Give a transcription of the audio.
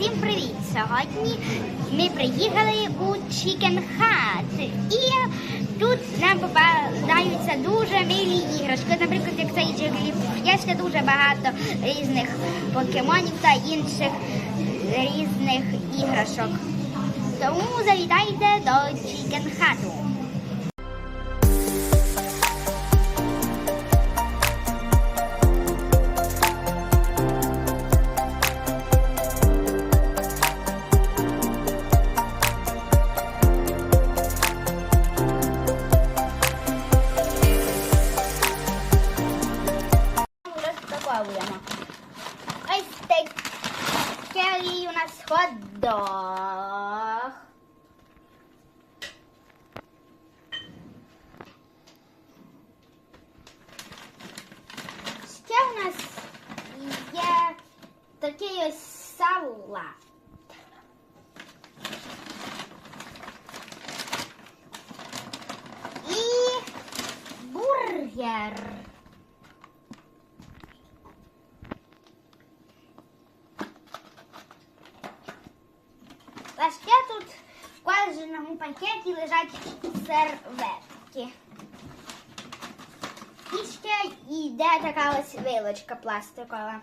Всім привіт! Сьогодні ми приїхали у Chicken Hut. І тут нам попадаються дуже милі іграшки. Наприклад, як цей Jigglypuff. Є ще дуже багато різних покемонів та інших різних іграшок. Тому завітайте до Chicken Hut. Розпаковуємо. Ось такий у нас хот-дог. Є такий ось. І бургер. Ще тут в кожному пакеті лежать серветки. І ще йде така ось вилочка пластикова.